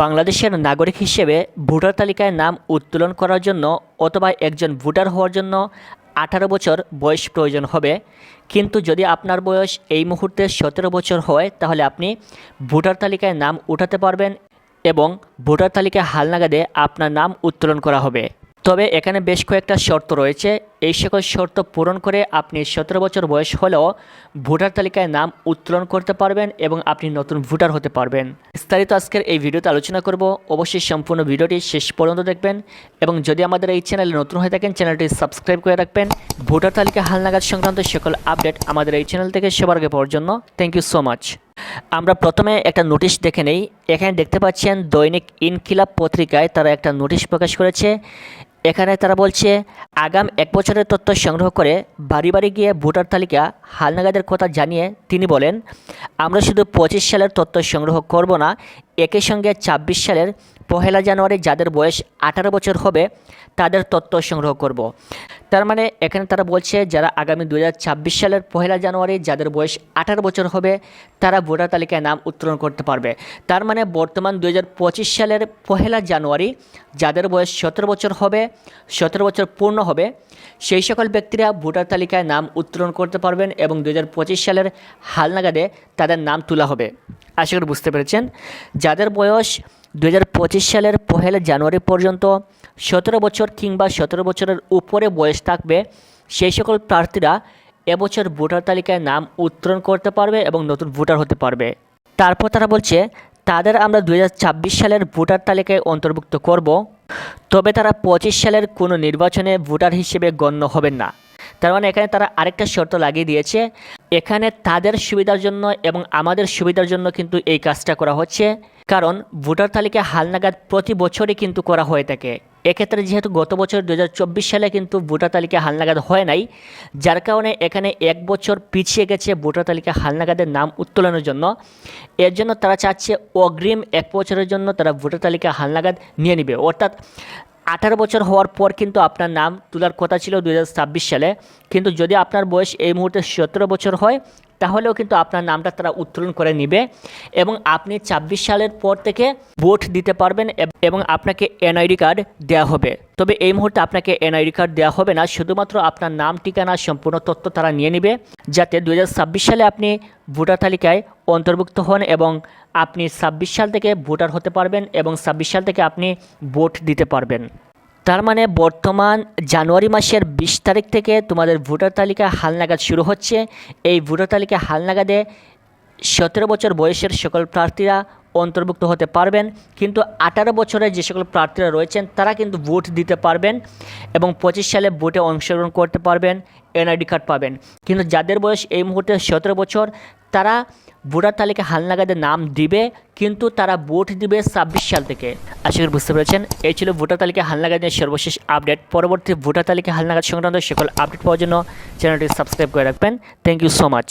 বাংলাদেশের নাগরিক হিসেবে ভোটার তালিকায় নাম উত্তোলন করার জন্য অথবা একজন ভোটার হওয়ার জন্য আঠারো বছর বয়স প্রয়োজন হবে। কিন্তু যদি আপনার বয়স এই মুহূর্তে সতেরো বছর হয়, তাহলে আপনি ভোটার তালিকায় নাম উঠাতে পারবেন এবং ভোটার তালিকায় হালনাগাদে আপনার নাম উত্তোলন করা হবে। তবে এখানে বেশ কয়েকটা শর্ত রয়েছে। এই সকল শর্ত পূরণ করে আপনি সতেরো বছর বয়স হলেও ভোটার তালিকায় নাম উত্তোলন করতে পারবেন এবং আপনি নতুন ভোটার হতে পারবেন। বিস্তারিত আজকের এই ভিডিওতে আলোচনা করব। অবশ্যই সম্পূর্ণ ভিডিওটি শেষ পর্যন্ত দেখবেন এবং যদি আমাদের এই চ্যানেলে নতুন হয়ে থাকেন, চ্যানেলটি সাবস্ক্রাইব করে রাখবেন। ভোটার তালিকা হালনাগাদ সংক্রান্ত সকল আপডেট আমাদের এই চ্যানেল থেকে সবার আগে পাওয়ার জন্য থ্যাংক ইউ সো মাচ। আমরা প্রথমে একটা নোটিশ দেখে নেই। এখানে দেখতে পাচ্ছেন দৈনিক ইনকিলাব পত্রিকায় তারা একটা নোটিশ প্রকাশ করেছে। এখানে তারা বলছে, আগাম এক বছরের তথ্য সংগ্রহ করে বাড়ি বাড়ি গিয়ে ভোটার তালিকা, হালনাগাদের কথা জানিয়ে তিনি বলেন, আমরা শুধু পঁচিশ সালের তথ্য সংগ্রহ করব না, একই সঙ্গে ছাব্বিশ সালের পহেলা জানুয়ারি যাদের বয়স আঠারো বছর হবে, তাদের তথ্য সংগ্রহ করব। তার মানে এখানে তারা বলছে, যারা আগামী দু হাজার ছাব্বিশ সালের পহেলা জানুয়ারি যাদের বয়স আঠারো বছর হবে, তারা ভোটার তালিকায় নাম উত্তোলন করতে পারবে। তার মানে বর্তমান দু হাজার পঁচিশ সালের পহেলা জানুয়ারি যাদের বয়স সতেরো বছর হবে, সতেরো বছর পূর্ণ হবে, সেই সকল ব্যক্তিরা ভোটার তালিকায় নাম উত্তোলন করতে পারবেন এবং দু হাজার পঁচিশ সালের হালনাগাদে তাদের নাম তোলা হবে। আশা করি বুঝতে পেরেছেন। যাদের বয়স দু হাজার পঁচিশ সালের পহেলা জানুয়ারি পর্যন্ত সতেরো বছর কিংবা সতেরো বছরের উপরে বয়স থাকবে, সেই সকল প্রার্থীরা এবছর ভোটার তালিকায় নাম উত্তরণ করতে পারবে এবং নতুন ভোটার হতে পারবে। তারপর তারা বলছে, তাদের আমরা দুহাজার ছাব্বিশ সালের ভোটার তালিকায় অন্তর্ভুক্ত করব, তবে তারা পঁচিশ সালের কোনো নির্বাচনে ভোটার হিসেবে গণ্য হবেন না। তার মানে এখানে তারা আরেকটা শর্ত লাগিয়ে দিয়েছে। এখানে তাদের সুবিধার জন্য এবং আমাদের সুবিধার জন্য কিন্তু এই কাজটা করা হচ্ছে। কারণ ভোটার তালিকা হালনাগাদ প্রতি বছরই কিন্তু করা হয়ে থাকে। এক্ষেত্রে যেহেতু গত বছর দু হাজার চব্বিশ সালে কিন্তু ভোটার তালিকা হালনাগাদ হয় নাই, যার কারণে এখানে এক বছর পিছিয়ে গেছে ভোটার তালিকা হালনাগাদের নাম উত্তোলনের জন্য। এর জন্য তারা চাচ্ছে অগ্রিম এক বছরের জন্য তারা ভোটার তালিকা হালনাগাদ নিয়ে নেবে। অর্থাৎ আঠারো বছর হওয়ার পর কিন্তু আপনার নাম তোলার কথা ছিল দুই হাজার ছাব্বিশ সালে। কিন্তু যদি আপনার বয়স এই মুহূর্তে সতেরো বছর হয় তাহলেও কিন্তু আপনার নামটা তারা উত্তোলন করে নেবে এবং আপনি ছাব্বিশ সালের পর থেকে ভোট দিতে পারবেন এবং আপনাকে এনআইডি কার্ড দেওয়া হবে। তবে এই মুহূর্তে আপনাকে এনআইডি কার্ড দেওয়া হবে না, শুধুমাত্র আপনার নাম, ঠিকানা, সম্পূর্ণ তথ্য তারা নিয়ে নেবে, যাতে দুহাজার ছাব্বিশ সালে আপনি ভোটার তালিকায় অন্তর্ভুক্ত হন এবং আপনি ছাব্বিশ সাল থেকে ভোটার হতে পারবেন এবং ছাব্বিশ সাল থেকে আপনি ভোট দিতে পারবেন। তার মানে বর্তমান জানুয়ারি মাসের বিশ তারিখ থেকে তোমাদের ভোটার তালিকা হালনাগাদ শুরু হচ্ছে। এই ভোটার তালিকা হালনাগাদে সতেরো বছর বয়সের সকল প্রার্থীরা অন্তর্ভুক্ত হতে পারবেন। কিন্তু আঠারো বছরের যে সকল প্রার্থীরা রয়েছেন, তারা কিন্তু ভোট দিতে পারবেন এবং পঁচিশ সালে ভোটে অংশগ্রহণ করতে পারবেন, এনআইডি কার্ড পাবেন। কিন্তু যাদের বয়স এই মুহূর্তে সতেরো বছর, তারা ভোটার তালিকা হালনাগাদের নাম দিবে, কিন্তু তারা ভোট দিবে ছাব্বিশ সাল থেকে। আশা করি বুঝতে পেরেছেন, এই ছিল ভোটার তালিকা হালনাগাদের সর্বশেষ আপডেট। পরবর্তী ভোটার তালিকা হালনাগাদ সংক্রান্ত সকল আপডেট পাওয়ার জন্য চ্যানেলটি সাবস্ক্রাইব করে রাখবেন। Thank you so much